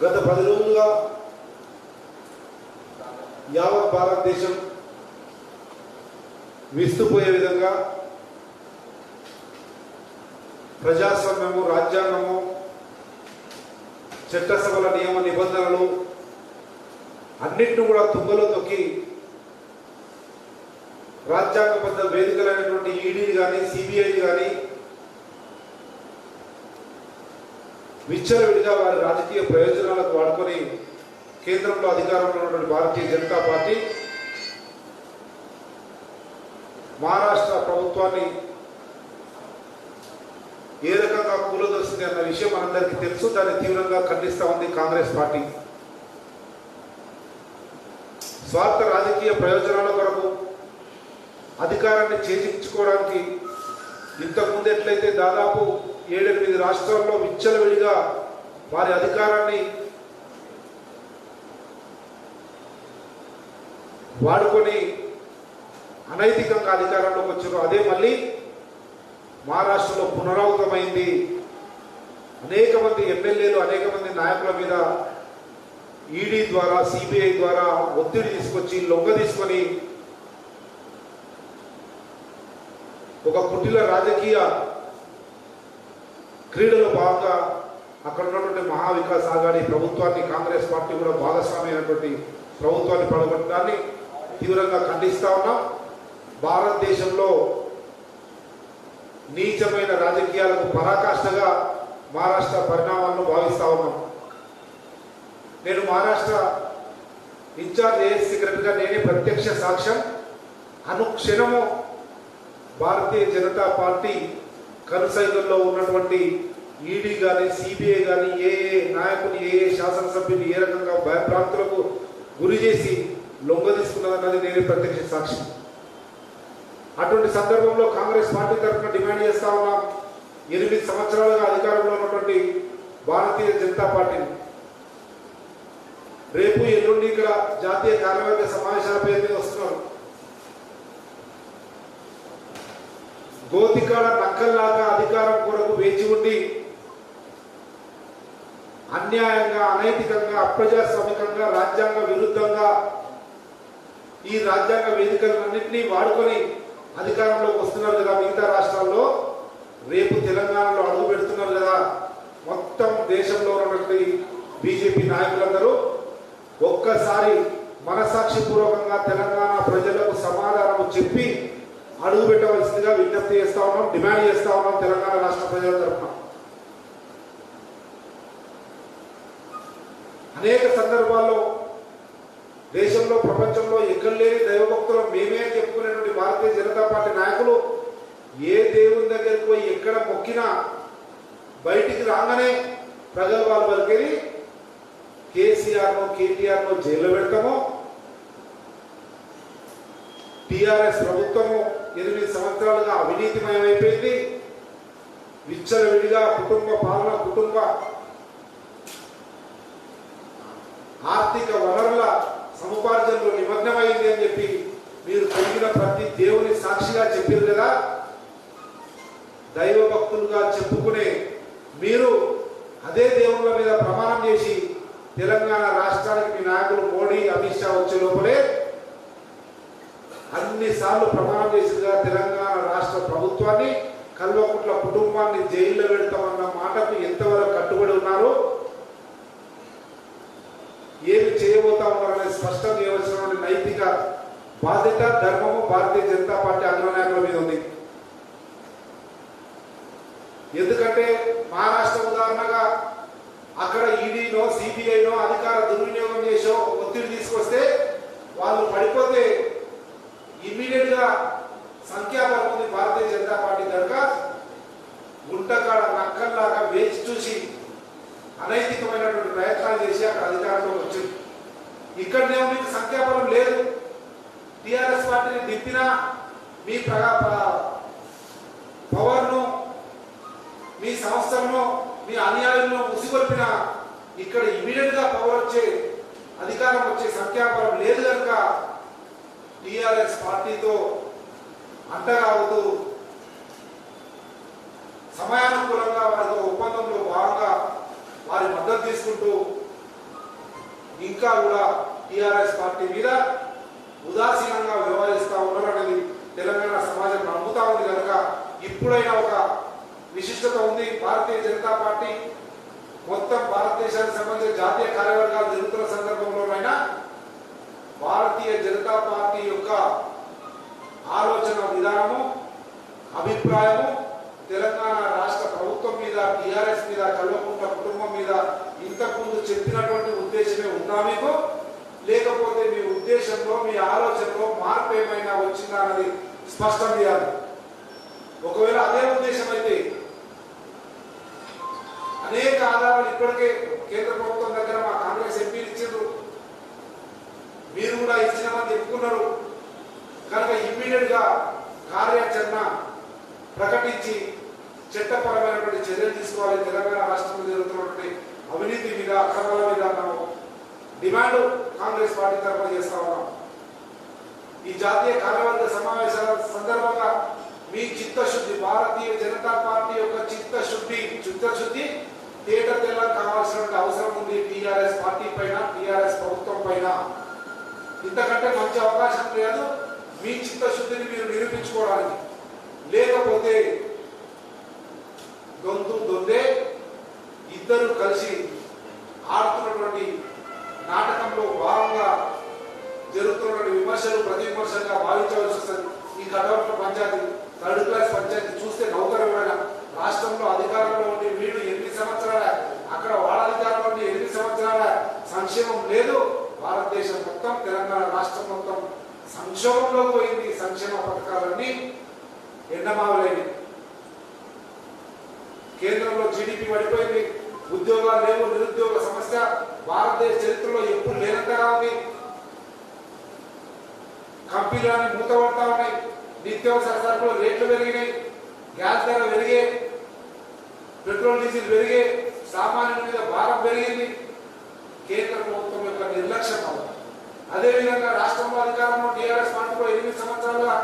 గత పది రోజులుగా యావత్ భారతదేశం విస్తుపోయే విధంగా ప్రజాస్వామ్యము రాజ్యాంగము చట్టసభల నియమ నిబంధనలు అన్నింటిని కూడా తుంగలో తొక్కి రాజ్యాంగబద్ధ వేదికలైనటువంటి ఈడీ కానీ సిబిఐని కానీ విచ్చలవిడిగా వారి రాజకీయ ప్రయోజనాలకు వాడుకొని కేంద్రంలో అధికారంలో ఉన్నటువంటి భారతీయ జనతా పార్టీ మహారాష్ట్ర ప్రభుత్వాన్ని ఏ రకంగా కూలదొస్తుంది అన్న విషయం మనందరికీ తెలుసు దాన్ని తీవ్రంగా ఖండిస్తూ ఉంది కాంగ్రెస్ పార్టీ. స్వార్థ రాజకీయ ప్రయోజనాల కొరకు అధికారాన్ని చేజించుకోవడానికి ఇంతకుముందు ఎట్లయితే దాదాపు ఏడెనిమిది రాష్ట్రాల్లో విచ్చలవిడిగా వారి అధికారాన్ని వాడుకొని అనైతికంగా అధికారంలోకి వచ్చారు. అదే మళ్ళీ మహారాష్ట్రలో పునరావృతమైంది. అనేక మంది ఎమ్మెల్యేలు అనేక మంది నాయకుల మీద ఈడీ ద్వారా సిబిఐ ద్వారా ఒత్తిడి తీసుకొచ్చి లొంగ తీసుకొని ఒక కుటిల రాజకీయ క్రీడలో భాగంగా అక్కడ ఉన్నటువంటి మహావికాస్ ఆగాడి ప్రభుత్వాన్ని కాంగ్రెస్ పార్టీ కూడా భాగస్వామి అయినటువంటి ప్రభుత్వాన్ని పడగొట్టడాన్ని తీవ్రంగా ఖండిస్తా ఉన్నాం. భారతదేశంలో నీచమైన రాజకీయాలకు పరాకాష్ఠగా మహారాష్ట్ర పరిణామాలను భావిస్తా ఉన్నాం. నేను మహారాష్ట్ర ఇన్ఛార్జ్ ఏఎస్ సెక్రటరీగా నేనే ప్రత్యక్ష సాక్ష్యం. అనుక్షణము భారతీయ జనతా పార్టీ కనుసైగల్లో ఉన్నటువంటి ఈడీ కానీ సిబిఐ కానీ ఏ ఏ నాయకుని ఏ ఏ శాసనసభ్యుని ఏ రకంగా భయభ్రాంతులకు గురి చేసి లొంగదీసుకున్నదన్నది నేనే ప్రత్యక్ష సాక్షి. అటువంటి సందర్భంలో కాంగ్రెస్ పార్టీ తరఫున డిమాండ్ చేస్తా ఉన్నాం. ఎనిమిది సంవత్సరాలుగా అధికారంలో ఉన్నటువంటి భారతీయ జనతా పార్టీని. రేపు ఎల్లుండి ఇక్కడ జాతీయ కార్యవర్గ సమావేశాల పేరు మీద వస్తున్నారు గోతికాడ నక్కల్లాగా అధికారం కొరకు వేచి ఉండి అన్యాయంగా అనైతికంగా అప్రజాస్వామికంగా రాజ్యాంగ విరుద్ధంగా ఈ రాజ్యాంగ వేదికలన్నింటినీ వాడుకొని అధికారంలోకి వస్తున్నారు కదా మిగతా రాష్ట్రాల్లో. రేపు తెలంగాణలో అడుగు పెడుతున్నారు కదా మొత్తం దేశంలో ఉన్నటువంటి బీజేపీ నాయకులందరూ. ఒక్కసారి మనసాక్షిపూర్వకంగా తెలంగాణ ప్రజలకు సమాధానం చెప్పి అడుగు పెట్టవలసిందిగా విజ్ఞప్తి చేస్తా ఉన్నాం డిమాండ్ చేస్తా ఉన్నాం తెలంగాణ రాష్ట్ర ప్రజల తరఫున. అనేక సందర్భాల్లో దేశంలో ప్రపంచంలో ఎక్కడ లేని దైవభక్తులు మేమే అని చెప్పుకునేటువంటి భారతీయ జనతా పార్టీ నాయకులు ఏ దేవుని దగ్గరికి పోయి ఎక్కడ మొక్కినా బయటికి రాగానే ప్రగల్భాలు పలికేది కేసీఆర్ను కేటీఆర్ను జైల్లో పెడతామో టిఆర్ఎస్ ప్రభుత్వము ఎనిమిది సంవత్సరాలుగా అవినీతిమయమైపోయింది. విచ్చలవిడిగా కుటుంబ పాలన కుటుంబ ఆర్థిక వనరుల సముపార్జనలో నిమగ్నమైంది అని చెప్పి మీరు కలిగిన ప్రతి దేవుని సాక్షిగా చెప్పారు కదా. దైవ భక్తులుగా చెప్పుకునే మీరు అదే దేవుళ్ళ మీద ప్రమాణం చేసి తెలంగాణ రాష్ట్రానికి మీ నాయకులు మోడీ అమిత్ షా వచ్చే లోపలే అన్నిసార్లు ప్రమాణం చేసిందిగా తెలంగాణ రాష్ట్ర ప్రభుత్వాన్ని కల్వకుట్ల కుటుంబాన్ని జైల్లో పెడతామన్న మాటకు ఎంతవరకు కట్టుబడి ఉన్నారు ఏమి చేయబోతా ఉన్నారనే స్పష్టం చేయవలసిన నైతిక బాధ్యత ధర్మము భారతీయ జనతా పార్టీ అగ్రనాయకుల మీద ఉంది. ఎందుకంటే మహారాష్ట్ర ఉదాహరణగా అక్కడ ఈడీనో సిబిఐనో అధికార దుర్వినియోగం చేసో ఒత్తిడి తీసుకొస్తే వాళ్ళు పడిపోతే ఇమ్మీడియట్ సంఖ్యాబలం ఉంది. భారతీయ జనతా పార్టీ కనుక గుంటకాడ నక్కల్లాగా వేచి చూసి అనైతికమైనటువంటి ప్రయత్నాలు చేసి అక్కడ అధికారంలోకి వచ్చింది. ఇక్కడనేమో మీకు సంఖ్యాబలం లేదు. టిఆర్ఎస్ పార్టీని దిప్పినా మీ పవర్ను మీ సంస్థలను మీ అన్యాయంలో ఉసిగొల్పిన ఇక్కడ ఇమీడియట్గా పవర్ వచ్చే అధికారం వచ్చే సంఖ్యాబలం లేదు కనుక టిఆర్ఎస్ పార్టీతో అంటగాగుతూ సమయానుకూలంగా వారితో ఒప్పందంలో భాగంగా వారి మద్దతు తీసుకుంటూ ఇంకా కూడా టిఆర్ఎస్ పార్టీ మీద ఉదాసీనంగా వ్యవహరిస్తూ ఉన్నారు తెలంగాణ సమాజం నమ్ముతా ఉంది కనుక ఇప్పుడైనా ఒక విశిష్టత ఉంది. భారతీయ జనతా పార్టీ మొత్తం భారతదేశానికి సంబంధించిన జాతీయ కార్యవర్గాలు జరుగుతున్న సందర్భంలోనైనా భారతీయ జనతా పార్టీ యొక్క ఆలోచన విధానము అభిప్రాయము తెలంగాణ రాష్ట్ర ప్రభుత్వం మీద టిఆర్ఎస్ మీద కల్వకుంట కుటుంబం మీద ఇంతకుముందు చెప్పినటువంటి ఉద్దేశమే ఉందా మీకు? లేకపోతే మీ ఉద్దేశంలో మీ ఆలోచనలో మార్పు ఏమైనా వచ్చిందా అన్నది స్పష్టం చేయాలి. ఒకవేళ అదే ఉద్దేశం అయితే అనేక ఆధారాలు ఇప్పటికే కేంద్ర ప్రభుత్వం దగ్గర మా కాంగ్రెస్ ఎంపీలు ఇచ్చారు మీరు కూడా ఇచ్చినామని చెప్పుకున్నారు కనుక ఇమ్మీడియట్గా కార్యాచరణ ప్రకటించి చట్టపరమైనటువంటి చర్యలు తీసుకోవాలి. తెలంగాణ రాష్ట్రంలో జరుగుతున్నటువంటి అవినీతి మీద అక్రమాల మీద మనం డిమాండ్ కాంగ్రెస్ పార్టీ తరఫున చేస్తా ఉన్నాం. ఈ జాతీయ కార్యవర్గ సమావేశాల సందర్భంగా మీ చిత్తశుద్ధి భారతీయ జనతా పార్టీ యొక్క చిత్తశుద్ధి చిత్తశుద్ధి తేట తెల్ల కావాల్సినటువంటి అవసరం ఉంది టిఆర్ఎస్ పార్టీ పైన టిఆర్ఎస్ ప్రభుత్వం పైన. ఇంతకంటే మంచి అవకాశం లేదు. మీ చిత్తశుద్ధిని మీరు నిరూపించుకోవడానికి. లేకపోతే దొంతు దొందే ఇద్దరు కలిసి ఆడుతున్నటువంటి నాటకంలో భాగంగా జరుగుతున్నటువంటి విమర్శలు ప్రతి విమర్శలుగా భావించవలసి వస్తుంది. ఈ కడవట్ల పంచాయతీ థర్డ్ క్లాస్ పంచాయతీ చూస్తే నౌకరమైన రాష్ట్రంలో అధికారంలో ఉండి వీళ్ళు ఎన్ని సంవత్సరాల అక్కడ వాళ్ళ అధికారంలో ఉండి ఎన్ని సంవత్సరాల సంక్షేమం లేదు. భారతదేశం మొత్తం తెలంగాణ రాష్ట్రం మొత్తం సంక్షోభంలో పోయింది. సంక్షేమ పథకాలన్నీ ఎండమావలేని. కేంద్రంలో జీడిపి పడిపోయింది. ఉద్యోగాలు లేవు నిరుద్యోగ సమస్య. భారతదేశ చరిత్రలో ఎప్పుడు లేనంతగా ఉంది. కంపెనీలన్నీ మూతపడతా ఉన్నాయి. నిత్యావసర సరుకులు రేట్లు పెరిగినాయి. గ్యాస్ ధర పెరిగే పెట్రోల్ డీజిల్ పెరిగే సామాన్యుల మీద భారం పెరిగింది. కేంద్ర ప్రభుత్వం యొక్క నిర్లక్ష్యం వల్ల అదేవిధంగా రాష్ట్రంలో అధికారంలో టీఆర్ఎస్ పార్టీలో ఎనిమిది సంవత్సరాలుగా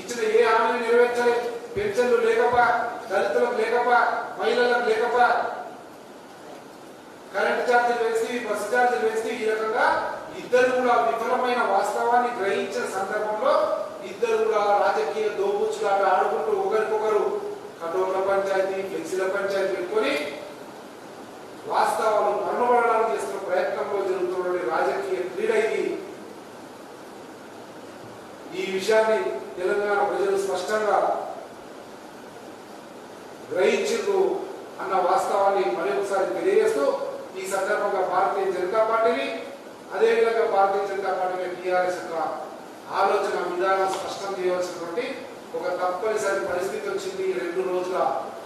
ఇచ్చిన ఏ హామీని నెరవేర్చాలి? పెన్షన్లు లేకప దళితులకు లేకప మహిళలకు లేకప. కరెంట్ ఛార్జీలు వేసి బస్సు ఛార్జీలు వేసి ఈ రకంగా ఇద్దరు కూడా విఫలమైన వాస్తవాన్ని గ్రహించిన సందర్భంలో ఇద్దరు కూడా రాజకీయ దోబుచ్చులాగా ఆడుకుంటూ ఒకరికొకరు కటోర్ల పంచాయతీ ఫ్లెక్సీల పంచాయతీ పెట్టుకొని వాస్తవాలు మరణపడడానికి చేస్తున్న ప్రయత్నంలో జరుగుతున్న రాజకీయ క్రీడ ఇది ఈ విషయాన్ని తెలంగాణ ప్రజలు స్పష్టంగా గ్రహించు అన్న వాస్తవాన్ని మరొకసారి తెలియజేస్తూ ఈ సందర్భంగా భారతీయ జనతా పార్టీని అదేవిధంగా భారతీయ జనతా పార్టీ టీఆర్ఎస్ యొక్క ఆలోచన విధానం స్పష్టం చేయవలసినటువంటి ఒక తప్పనిసరి పరిస్థితి వచ్చింది. రెండు రోజుల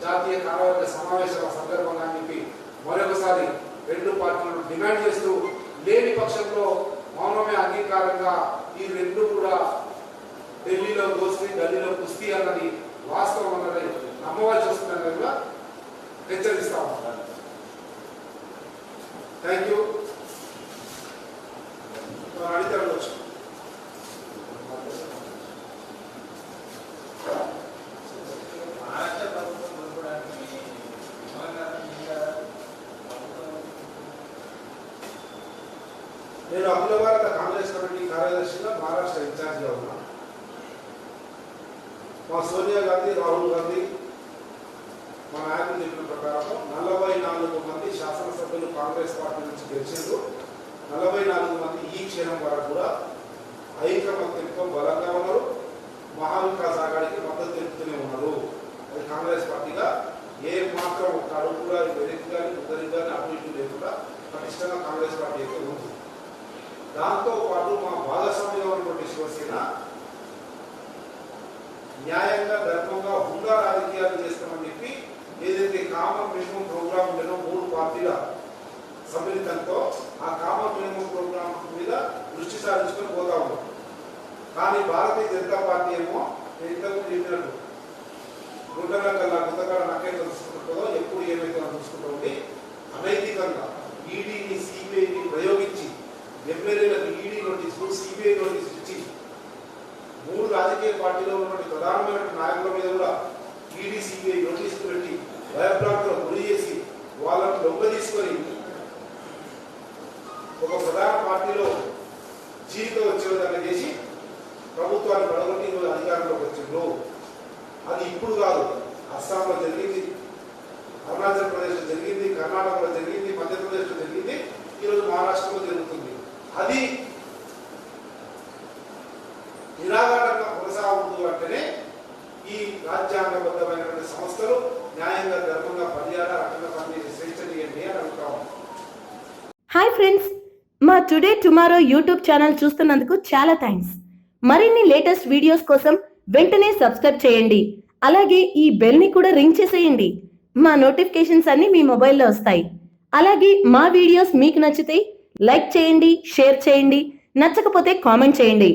జాతీయ కార్యవర్గ సమావేశాల సందర్భంగా చెప్పి మరొకసారి రెండు పార్టీలను డిమాండ్ చేస్తూ లేని పక్షంలో మౌనమే అంగీకారంగా ఈ రెండు కూడా ఢిల్లీలో దోస్తి ఢిల్లీలో కుస్తీ అన్నది వాస్తవం అన్నది నమ్మవలసి వస్తుందని కూడా హెచ్చరిస్తా ఉన్నాను థ్యాంక్ యూ అడిగితే అడగచ్చు. నేను అఖిల భారత కాంగ్రెస్ కమిటీ కార్యదర్శిగా మహారాష్ట్ర ఇన్ఛార్జిగా ఉన్నా. మా సోనియా గాంధీ రాహుల్ గాంధీ మా నాయకులు చెప్పిన ప్రకారం నలభై నాలుగు మంది శాసనసభ్యులు కాంగ్రెస్ పార్టీ నుంచి గెలిచారు నలభై నాలుగు మంది ఈ క్షణం వరకు కూడా ఐకమత్యంతో బలంగా ఉన్నారు. మహావికాస్ ఆగాడికి మద్దతు తెలుపుతూనే ఉన్నారు. అది కాంగ్రెస్ పార్టీగా ఏ మాత్రం ఒక అడుగు కూడా వెనక్కి కానీ ముద్దరికి కానీ అభివృద్ధి లేకుండా పటిష్టంగా కాంగ్రెస్ పార్టీ అయితే ఉంది. దాంతో పాటు మా భాగస్వామ్యం ఉన్నటువంటి శివసేన న్యాయంగా ధర్మంగా హుందా రాజకీయాలు చేస్తామని చెప్పి ఏదైతే కామన్ మినిమం ప్రోగ్రామ్ ఉండేనో మూడు పార్టీల సమ్మిళితంతో ఆ కామన్ మినిమం ప్రోగ్రామ్ మీద దృష్టి సారించుకొని పోతా ఉన్నాం. కానీ భారతీయ జనతా పార్టీ ఏమో నేను ఇంతకు చెప్పినట్టు గుండెల కల్లా గుంతకాడ నాకైతే చూసుకుంటుందో ఎప్పుడు ఏమైతే చూసుకుంటుంది అనైతికంగా ఈడీని సిబిఐని ప్రయోగించి ఎమ్మెల్యేలకు ఈడీ నోటీసులు సిబిఐ నోటీసులు ఇచ్చి మూడు రాజకీయ పార్టీలో ఉన్నటువంటి ప్రధానమైన నాయకుల మీద కూడా ఈడీ సిబిఐ నోటీసులు పెట్టి భయప్రాంతం గురి చేసి వాళ్ళను లొంగ తీసుకొని ఒక ప్రధాన పార్టీలో జీవితం వచ్చే విధంగా చేసి ప్రభుత్వాన్ని పడగొట్టి ఈరోజు అధికారంలోకి వచ్చిండ్రు. అది ఇప్పుడు కాదు అస్సాంలో జరిగింది అరుణాచల్ ప్రదేశ్లో జరిగింది కర్ణాటకలో జరిగింది మధ్యప్రదేశ్లో జరిగింది ఈరోజు మహారాష్ట్రలో జరుగుతుంది. అది కొనసాగుతూ ఈ రాజ్యాంగబద్ధమైనటువంటి సంస్థలు న్యాయంగా ధర్మంగా పనిచేయాలా? అక్కడ అని అడుగుతాము హాయ్ ఫ్రెండ్స్ మా టుడే టుమారో యూట్యూబ్ ఛానల్ చూస్తున్నందుకు చాలా థ్యాంక్స్ మరిన్ని లేటెస్ట్ వీడియోస్ కోసం వెంటనే సబ్స్క్రైబ్ చేయండి. అలాగే ఈ బెల్ని కూడా రింగ్ చేసేయండి. మా నోటిఫికేషన్స్ అన్ని మీ మొబైల్లో వస్తాయి. అలాగే మా వీడియోస్ మీకు నచ్చితే లైక్ చేయండి షేర్ చేయండి. నచ్చకపోతే కామెంట్ చేయండి.